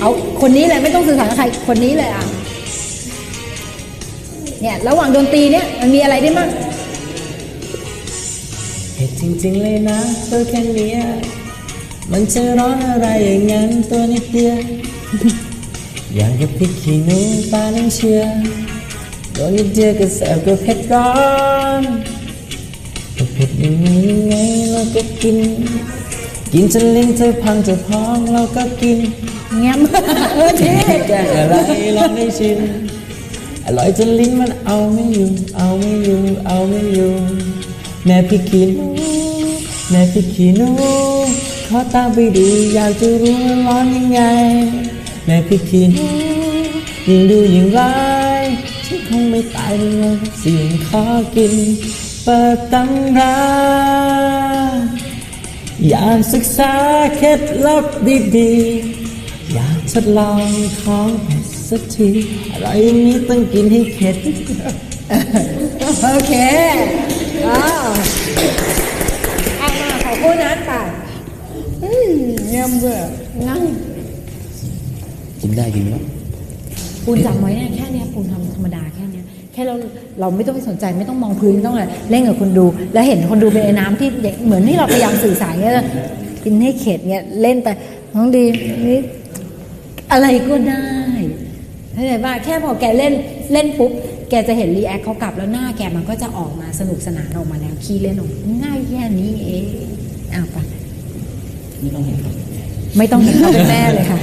เอาคนนี้เลยไม่ต้องสื่อสารกับใครคนนี้เลยอะเนี่ยระหว่างดนตรีเนี่ยมันมีอะไรได้มั่งเหตุจริงๆเลยนะตัวแค่นี้มันจะร้อนอะไรอย่างนั้นตัวนิดเดียวอย่างกับพริกขี้หนูปลาน้ำเชื่อตัวนิดเดียวก็แสบก็เผ็ดร้อนก็เผ็ดยังไงยังไงเราก็กิน กินจนลิ้นเธอพังจะพองเราก็กินเงี้ยเออเท่แกล้งอะไรลองได้ชิมอร่อยจนลิ้นมันเอาไม่อยู่ เอาไม่อยู่ เอาไม่อยู่ แม่พี่ขี้หนูแม่พี่ขี้หนูขอตามไปดูอยากจะรู้ว่าร้อนยังไง แม่พี่ขี้หนูยิ่งดูยิ่งร้ายฉันคงไม่ตายในวันเสี่ยงขอกิน เปิดตำรา อยากศึกษาเคล็ดลับดีๆ อยากทดลองของเผ็ดสักทีอะไรอย่างนี้ต้องกินให้เข็ด โอเคอ้าวเอามาขอพูดนะป่ะอืมเงียบเบื่อนั่งกินได้กินแล้วปูนจำไว้เนี่ยแค่เนี้ยปูนทำธรรมดา แค่เนี้ยแค่เราเราไม่ต้องไปสนใจไม่ต้องมองพื้นไม่ต้องอะไรเล่นกับคนดู แล้วเห็นคนดูเป็นไอ้น้ำที่เหมือนที่เราพยายามสื่อสารเนี่ยกินให้เข็ดเนี่ยเล่นไปน้องดีนี่อะไรก็ได้เข้าใจป่ะแค่พอแกเล่นเล่นปุ๊บแกจะเห็นรีแอคเขากลับแล้วหน้าแกมันก็จะออกมาสนุกสนานออกมาแล้วขี้เล่นออกง่ายแค่นี้เองอ้าวไปไม่ต้องเห็นไม่ต้องเห็นเขาเป็นแม่เลยค่ะ